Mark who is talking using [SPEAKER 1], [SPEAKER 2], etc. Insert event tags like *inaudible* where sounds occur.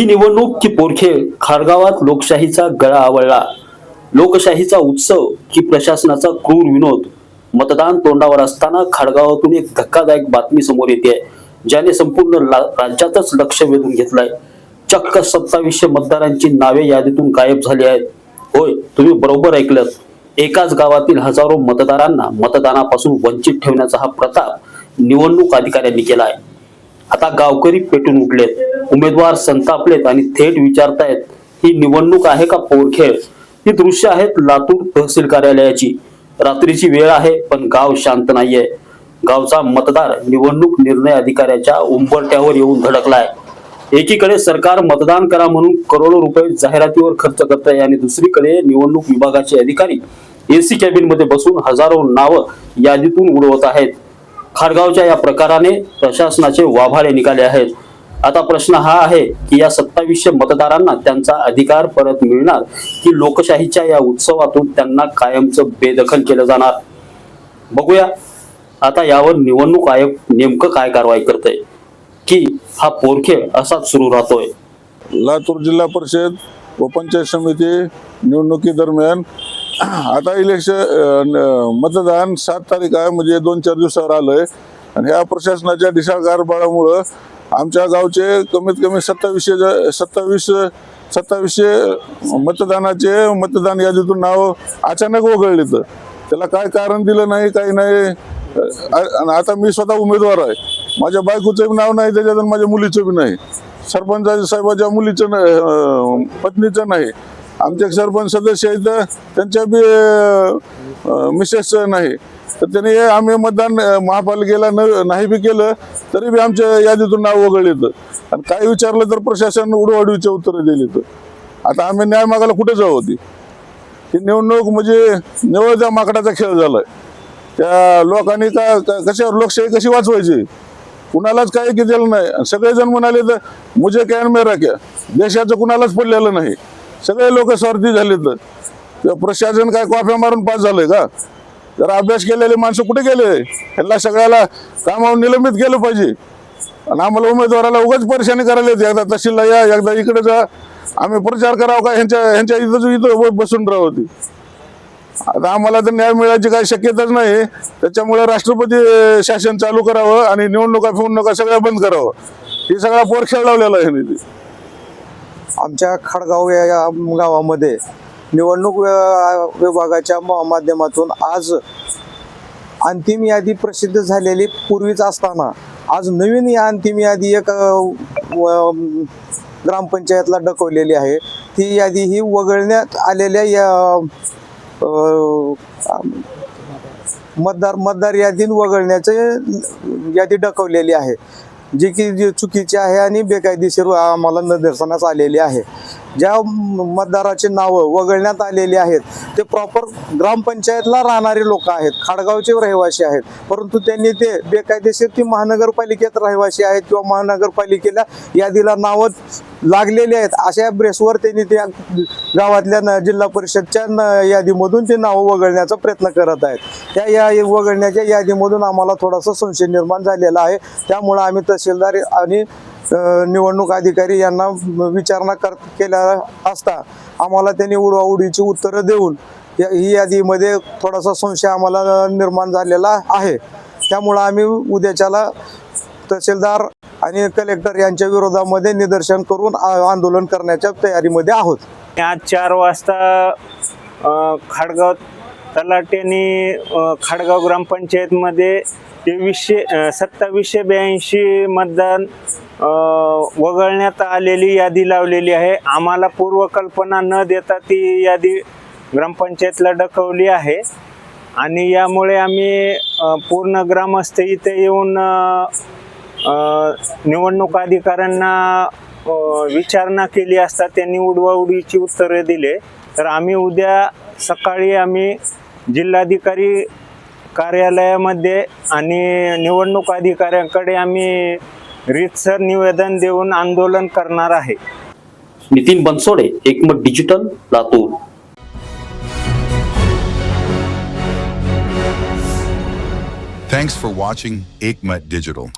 [SPEAKER 1] ही निवडणूक की पोरखेळ खारगावात लोकशाहीचा गळा आवळला. लोकशाहीचा उत्सव की प्रशासनाचा क्रूर विनोद. मतदान तोंडावर असताना खाडगावातून एक धक्कादायक बातमी समोर येते ज्याने संपूर्ण राज्यातच लक्ष वेधून घेतलंय. चक्क सत्तावीसशे मतदारांची नावे यादीतून गायब झाली आहेत. होय तुम्ही बरोबर ऐकलं एकाच गावातील हजारो मतदारांना मतदानापासून वंचित ठेवण्याचा हा प्रताप निवडणूक अधिकाऱ्यांनी केलाय. आता गावकरी पेटून उठलेत. उमेदवार संतापलेत आणि थेट विचारतायत ही निवडणूक आहे का पोरखेळ ही दृश्य आहेत लातूर तहसील कार्यालयाची. रात्रीची वेळ आहे पण गाव शांत नाहीये. गावचा मतदार निवडणूक निर्णय अधिकाऱ्याच्या उंबरट्यावर येऊन धडकलाय. एकीकडे सरकार मतदान करा म्हणून करोडो रुपये जाहिरातीवर खर्च करत आहे आणि दुसरीकडे निवडणूक विभागाचे अधिकारी एसी कॅबिनमध्ये बसून हजारो नावं यादीतून उडवत आहेत. खारगावच्या या प्रकाराने प्रशासनाचे वाभाडे निघाले आहेत. आता प्रश्न हा आहे की या सत्तावीसशे मतदारांना त्यांचा अधिकार परत मिळणार की लोकशाहीच्या या उत्सवातून त्यांना कायमचं बेदखल केलं जाणार? बघूया. आता यावर निवडणूक आयोग नेमकं काय कारवाई करतंय? की हा पोरखेळ असाच सुरू राहतोय?
[SPEAKER 2] लातूर जिल्हा परिषद व पंचायत समिती निवडणुकीदरम्यान *clears throat* आता इलेक्शन मतदान सात तारीख आहे म्हणजे दोन चार दिवसावर आलंय. आणि ह्या प्रशासनाच्या ढिसाळ कारभारामुळं आमच्या गावचे कमीत कमी सत्तावीसशे सत्तावीस सत्तावीसशे मतदानाचे मतदान यादीतून नाव अचानक वगळलेत तर. त्याला काय कारण दिलं नाही काही नाही. आणि आता मी स्वतः उमेदवार आहे. माझ्या बायकोचं बी नाव नाही त्याच्यातून माझ्या मुलीचं बी नाही. सरपंच साहेबाच्या मुलीचं नाही पत्नीचं नाही. आमचे एक सरपंच सदस्य आहेत त्यांच्या बी मिसेसचं नाही. तर त्यांनी आम्ही मतदान महापालिकेला न नाही बी केलं तरी बी आमच्या यादीतून नाव वगळलं आणि काय विचारलं तर प्रशासन उडवाडीचे उत्तरं दिली तर आता आम्ही न्याय मागायला कुठे जाऊ होती ही निवडणूक म्हणजे निवड माकडाचा खेळ झालाय. त्या लोकांनी का कशावर लोकशाही कशी वाचवायची? कुणालाच काही केलेलं नाही. आणि सगळेजण म्हणाले तर मुझे कॅन मेरा क्या? देशाचं कुणालाच पडलेलं नाही. सगळे लोक स्वार्थी झाले तर त्या प्रशासन काय कॉफ्या मारून पास झालंय का? जर अभ्यास केलेले माणसं कुठे गेले? ह्याला सगळ्याला कामावर निलंबित केलं पाहिजे. आणि आम्हाला उमेदवाराला उगाच परेशानी करायला येते. एकदा तहसीलला या एकदा इकडे जा. आम्ही प्रचार करावं का? ह्यांच्या ह्यांच्या इथं इथं बसून राहावं आता आम्हाला तर न्याय मिळायची काही शक्यताच नाही. त्याच्यामुळे राष्ट्रपती शासन चालू करावं आणि निवडणुका फिवडणुका सगळ्या बंद करावं. हे सगळा पोरखेळ लावलेला आहे
[SPEAKER 3] आमच्या खडगाव या या गावामध्ये निवडणूक विभागाच्या माध्यमातून आज अंतिम यादी प्रसिद्ध झालेली पूर्वीच असताना आज नवीन या अंतिम यादी एक ग्रामपंचायतला डकवलेली आहे. ती यादी ही वगळण्यात आलेल्या या मतदार मतदार यादीन वगळण्याचे यादी डकवलेली आहे. जी की जी चुकीची आहे आणि बेकायदेशीर आम्हाला निदर्शनास आलेली आहे. ज्या मतदाराचे नावं वगळण्यात आलेली आहेत ते प्रॉपर ग्रामपंचायतला राहणारे लोक आहेत खाडगावचे रहिवासी आहेत. परंतु त्यांनी ते बेकायदेशीर ती महानगरपालिकेत रहिवासी आहेत किंवा महानगरपालिकेला यादीला नावं लागलेली आहेत अशा ब्रेसवर त्यांनी त्या गावातल्या न- जिल्हा परिषदच्या न- यादीमधून ते नावं वगळण्याचा प्रयत्न करत आहेत. त्या या वगळण्याच्या यादीमधून आम्हाला थोडासा संशय निर्माण झालेला आहे. त्यामुळं आम्ही तहसीलदार आणि निवडणूक अधिकारी यांना विचारणा कर केल्या असता आम्हाला त्यांनी उडवाउडीची उत्तरं देऊन या- ही यादीमध्ये थोडासा संशय आम्हाला निर्माण झालेला आहे. त्यामुळं आम्ही उद्याच्याला तहसीलदार आणि कलेक्टर यांच्या विरोधामध्ये निदर्शन करून आंदोलन करण्याच्या तयारीमध्ये आहोत.
[SPEAKER 4] आज चार वाजता खाडगाव तलाट्याने खाडगाव ग्रामपंचायतमध्ये तेवीसशे सत्तावीसशे ब्याऐंशी मतदान वगळण्यात आलेली यादी लावलेली आहे. आम्हाला पूर्वकल्पना न देता ती यादी ग्रामपंचायतला डकवली आहे. आणि यामुळे आम्ही पूर्ण ग्रामस्थ इथे येऊन निवडणूक अधिकाऱ्यांना विचारणा केली असता त्यांनी उडवाउडीची उत्तरे दिले. तर आम्ही उद्या सकाळी आम्ही जिल्हाधिकारी कार्यालयामध्ये आणि निवडणूक अधिकाऱ्यांकडे आम्ही रीतसर निवेदन देऊन आंदोलन करणार आहे
[SPEAKER 1] Nitin Bansode Ekmat digital Latur
[SPEAKER 5] Thanks for watching Aikmat Digital.